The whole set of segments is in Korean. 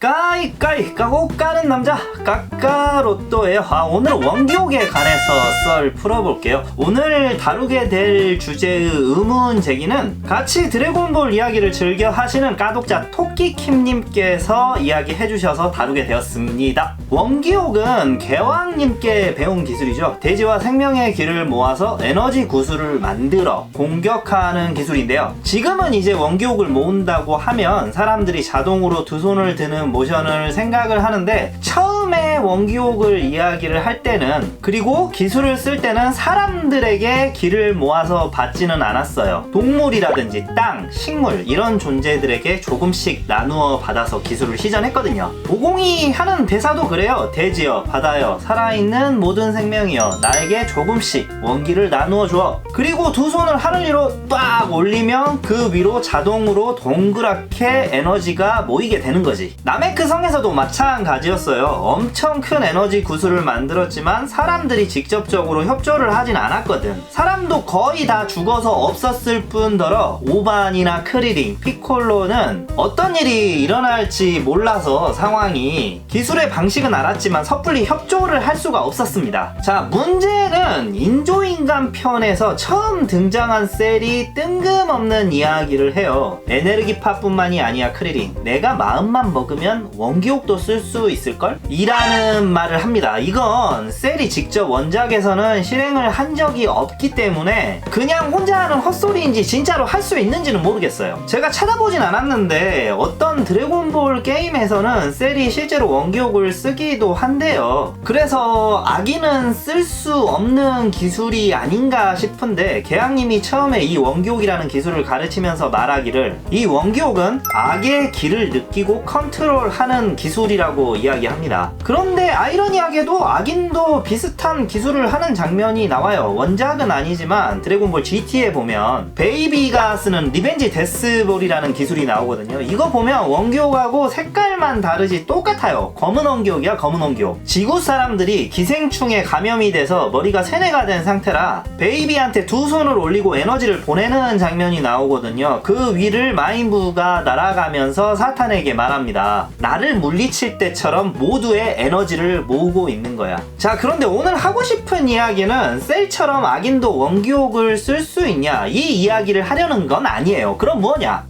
까이까이 까고 까는 남자. 까까로또예요. 아 오늘은 원기옥에 관해서 썰 풀어볼게요. 오늘 다루게 될 주제의 의문 제기는 같이 드래곤볼 이야기를 즐겨 하시는 까독자 토끼킴님께서 이야기해 주셔서 다루게 되었습니다. 원기옥은 개왕님께 배운 기술이죠. 돼지와 생명의 길을 모아서 에너지 구슬을 만들어 공격하는 기술인데요. 지금은 이제 원기옥을 모은다고 하면 사람들이 자동으로 두 손을 드는 모션을 생각을 하는데 처음 에 원기옥을 이야기를 할 때는 그리고 기술을 쓸 때는 사람들에게 길을 모아서 받지는 않았어요. 동물이라든지 땅, 식물 이런 존재들에게 조금씩 나누어 받아서 기술을 시전했거든요. 도공이 하는 대사도 그래요. 대지여, 바다여, 살아있는 모든 생명이여 나에게 조금씩 원기를 나누어 줘. 그리고 두 손을 하늘 위로 딱 올리면 그 위로 자동으로 동그랗게 에너지가 모이게 되는 거지. 나메크 성에서도 마찬가지였어요. 엄청 큰 에너지 구슬을 만들었지만 사람들이 직접적으로 협조를 하진 않았거든. 사람도 거의 다 죽어서 없었을 뿐더러 오반이나 크리링, 피콜로는 어떤 일이 일어날지 몰라서 상황이 기술의 방식은 알았지만 섣불리 협조를 할 수가 없었습니다. 자, 문제는 인조인간 편에서 처음 등장한 셀이 뜬금없는 이야기를 해요. 에네르기파뿐만이 아니야, 크리링. 내가 마음만 먹으면 원기옥도 쓸 수 있을걸? 이 라는 말을 합니다. 이건 셀이 직접 원작에서는 실행을 한 적이 없기 때문에 그냥 혼자 하는 헛소리인지 진짜로 할 수 있는지는 모르겠어요. 제가 찾아보진 않았는데 어떤 드래곤볼 게임에서는 셀이 실제로 원기옥을 쓰기도 한데요. 그래서 아기는 쓸 수 없는 기술이 아닌가 싶은데 개양님이 처음에 이 원기옥이라는 기술을 가르치면서 말하기를 이 원기옥은 악의 길을 느끼고 컨트롤하는 기술이라고 이야기합니다. 그런데 아이러니하게도 악인도 비슷한 기술을 하는 장면이 나와요. 원작은 아니지만 드래곤볼 GT에 보면 베이비가 쓰는 리벤지 데스볼이라는 기술이 나오거든요. 이거 보면 원기옥하고 색깔만 다르지 똑같아요. 검은 원기옥이야 검은 원기옥. 지구 사람들이 기생충에 감염이 돼서 머리가 세뇌가 된 상태라 베이비한테 두 손을 올리고 에너지를 보내는 장면이 나오거든요. 그 위를 마인부가 날아가면서 사탄에게 말합니다. 나를 물리칠 때처럼 모두의 에너지를 모으고 있는 거야. 자, 그런데 오늘 하고 싶은 이야기는 셀처럼 악인도 원기옥을 쓸 수 있냐? 이 이야기를 하려는 건 아니에요. 그럼 뭐냐?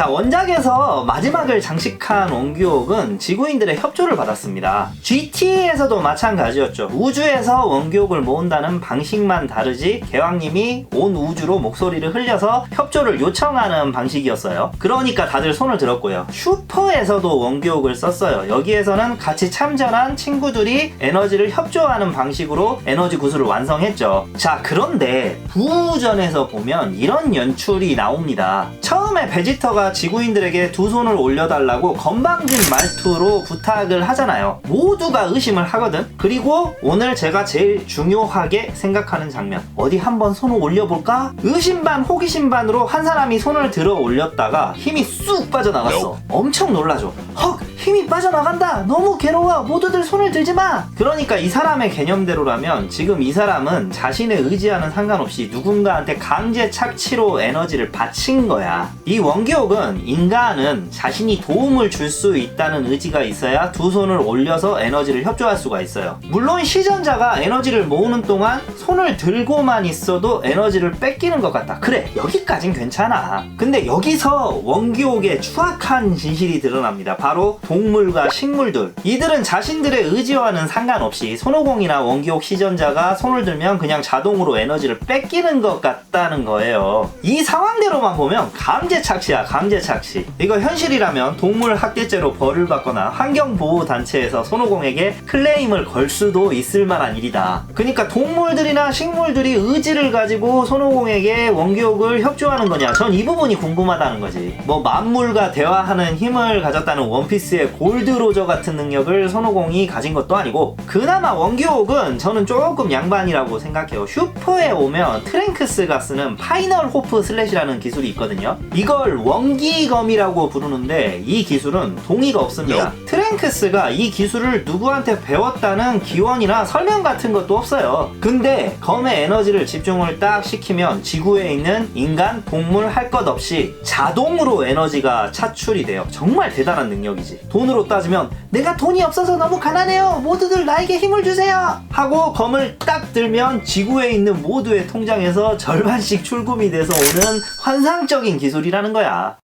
자, 원작에서 마지막을 장식한 원기옥은 지구인들의 협조를 받았습니다. GT에서도 마찬가지였죠. 우주에서 원기옥을 모은다는 방식만 다르지 개왕님이 온 우주로 목소리를 흘려서 협조를 요청하는 방식이었어요. 그러니까 다들 손을 들었고요. 슈퍼에서도 원기옥을 썼어요. 여기에서는 같이 참전한 친구들이 에너지를 협조하는 방식으로 에너지 구슬을 완성했죠. 자, 그런데 부전에서 보면 이런 연출이 나옵니다. 처음에 베지터가 지구인들에게 두 손을 올려달라고 건방진 말투로 부탁을 하잖아요. 모두가 의심을 하거든. 그리고 오늘 제가 제일 중요하게 생각하는 장면. 어디 한번 손을 올려볼까? 의심 반 호기심 반으로 한 사람이 손을 들어 올렸다가 힘이 쑥 빠져나갔어. 엄청 놀라죠. 헉! 힘이 빠져나간다! 너무 괴로워! 모두들 손을 들지 마! 그러니까 이 사람의 개념대로라면 지금 이 사람은 자신의 의지와는 상관없이 누군가한테 강제 착취로 에너지를 바친 거야. 이 원기옥은 인간은 자신이 도움을 줄 수 있다는 의지가 있어야 두 손을 올려서 에너지를 협조할 수가 있어요. 물론 시전자가 에너지를 모으는 동안 손을 들고만 있어도 에너지를 뺏기는 것 같다. 그래, 여기까진 괜찮아. 근데 여기서 원기옥의 추악한 진실이 드러납니다. 바로 동물과 식물들. 이들은 자신들의 의지와는 상관없이 손오공이나 원기옥 시전자가 손을 들면 그냥 자동으로 에너지를 뺏기는 것 같다는 거예요. 이 상황대로만 보면 강제 착취야, 강제 착취. 이거 현실이라면 동물 학대죄로 벌을 받거나 환경보호단체에서 손오공에게 클레임을 걸 수도 있을 만한 일이다. 그러니까 동물들이나 식물들이 의지를 가지고 손오공에게 원기옥을 협조하는 거냐? 전 이 부분이 궁금하다는 거지. 뭐 만물과 대화하는 힘을 가졌다는 원피스의 골드 로저 같은 능력을 손오공이 가진 것도 아니고 그나마 원기옥은 저는 조금 양반이라고 생각해요. 슈퍼에 오면 트랭크스가 쓰는 파이널 호프 슬래시라는 기술이 있거든요. 이걸 원 원기검이라고 부르는데 이 기술은 동의가 없습니다. 트랭크스가 이 기술을 누구한테 배웠다는 기원이나 설명 같은 것도 없어요. 근데 검의 에너지를 집중을 딱 시키면 지구에 있는 인간, 동물 할 것 없이 자동으로 에너지가 차출이 돼요. 정말 대단한 능력 이지. 돈으로 따지면 내가 돈이 없어서 너무 가난해요. 모두들 나에게 힘을 주세요. 하고 검을 딱 들면 지구에 있는 모두의 통장에서 절반씩 출금이 돼서 오는 환상적인 기술이라는 거야.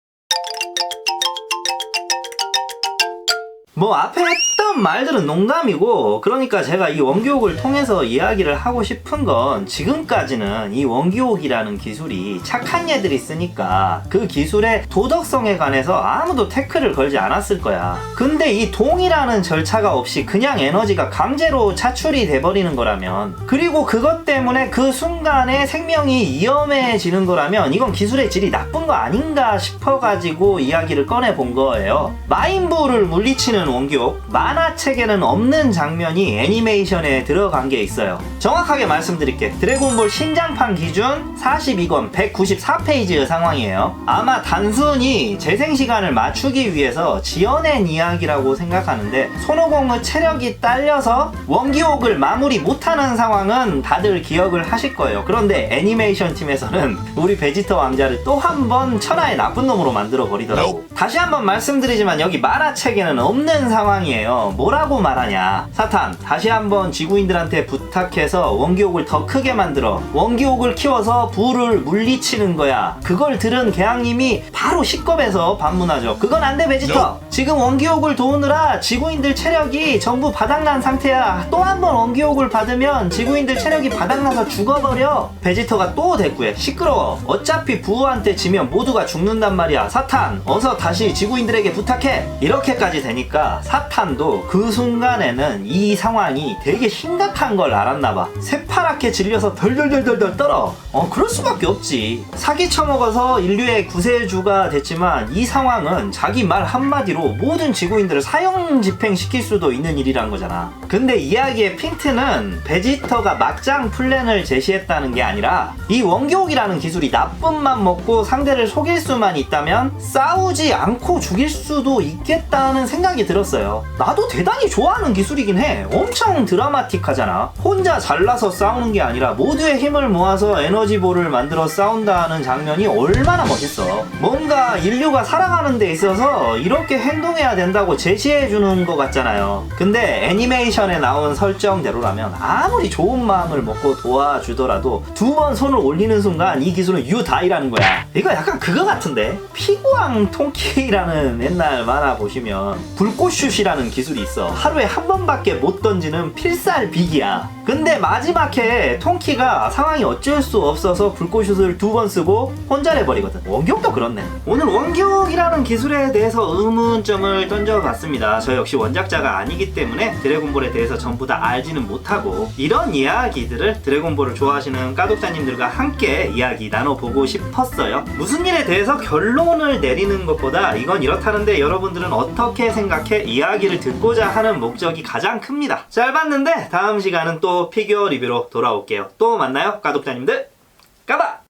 뭐 앞에 했던 말들은 농담이고 그러니까 제가 이 원기옥을 통해서 이야기를 하고 싶은 건 지금까지는 이 원기옥이라는 기술이 착한 얘들이 쓰니까 그 기술의 도덕성에 관해서 아무도 태클을 걸지 않았을 거야. 근데 이 동이라는 절차가 없이 그냥 에너지가 강제로 차출이 돼버리는 거라면 그리고 그것 때문에 그 순간에 생명이 위험해지는 거라면 이건 기술의 질이 나쁜 거 아닌가 싶어가지고 이야기를 꺼내 본 거예요. 마인부를 물리치는 원기옥 만화책에는 없는 장면이 애니메이션에 들어간 게 있어요. 정확하게 말씀드릴게. 드래곤볼 신장판 기준 42권 194페이지의 상황이에요. 아마 단순히 재생 시간을 맞추기 위해서 지어낸 이야기라고 생각하는데 손오공의 체력이 딸려서 원기옥을 마무리 못하는 상황은 다들 기억을 하실 거예요. 그런데 애니메이션 팀에서는 우리 베지터 왕자를 또 한 번 천하의 나쁜 놈으로 만들어 버리더라고. 다시 한번 말씀드리지만 여기 만화책에는 없는 상황이에요. 뭐라고 말하냐? 사탄, 다시 한번 지구인들한테 부탁해서 원기옥을 더 크게 만들어. 원기옥을 키워서 부를 물리치는 거야. 그걸 들은 개항님이 바로 식겁해서 반문하죠. 그건 안 돼, 베지터. 지금 원기옥을 도우느라 지구인들 체력이 전부 바닥난 상태야. 또 한 번 원기옥을 받으면 지구인들 체력이 바닥나서 죽어버려. 베지터가 또 대꾸해. 시끄러워. 어차피 부우한테 지면 모두가 죽는단 말이야. 사탄, 어서 다시 지구인들에게 부탁해. 이렇게까지 되니까 사탄도 그 순간에는 이 상황이 되게 심각한 걸 알았나봐. 새파랗게 질려서 덜덜덜덜덜 떨어. 어, 그럴 수밖에 없지. 사기 쳐먹어서 인류의 구세주가 됐지만 이 상황은 자기 말 한마디로 모든 지구인들을 사형 집행시킬 수도 있는 일이란 거잖아. 근데 이야기의 핀트는 베지터가 막장 플랜을 제시했다는 게 아니라 이 원기옥이라는 기술이 나쁜 맘 먹고 상대를 속일 수만 있다면 싸우지 않고 죽일 수도 있겠다는 생각이 들었어요. 나도 대단히 좋아하는 기술이긴 해. 엄청 드라마틱하잖아. 혼자 잘나서 싸우는 게 아니라 모두의 힘을 모아서 에너지볼을 만들어 싸운다는 장면이 얼마나 멋있어. 뭔가 인류가 살아가는 데 있어서 이렇게 행 동해야 된다고 제시해 주는 것 같잖아요. 근데 애니메이션에 나온 설정대로라면 아무리 좋은 마음을 먹고 도와주더라도 두 번 손을 올리는 순간 이 기술은 유다이라는 거야. 이거 약간 그거 같은데 피구왕 통키라는 옛날 만화 보시면 불꽃슛이라는 기술이 있어. 하루에 한 번밖에 못 던지는 필살 비기야. 근데 마지막 해에 통키가 상황이 어쩔 수 없어서 불꽃슛을 두 번 쓰고 혼자 내버리거든. 원기옥도 그렇네. 오늘 원기옥이라는 기술에 대해서 의문 점을 던져봤습니다. 저 역시 원작자가 아니기 때문에 드래곤볼에 대해서 전부 다 알지는 못하고 이런 이야기들을 드래곤볼을 좋아하시는 까독자님들과 함께 이야기 나눠보고 싶었어요. 무슨 일에 대해서 결론을 내리는 것보다 이건 이렇다는데 여러분들은 어떻게 생각해? 이야기를 듣고자 하는 목적이 가장 큽니다. 잘 봤는데 다음 시간은 또 피규어 리뷰로 돌아올게요. 또 만나요, 까독자님들. 까바!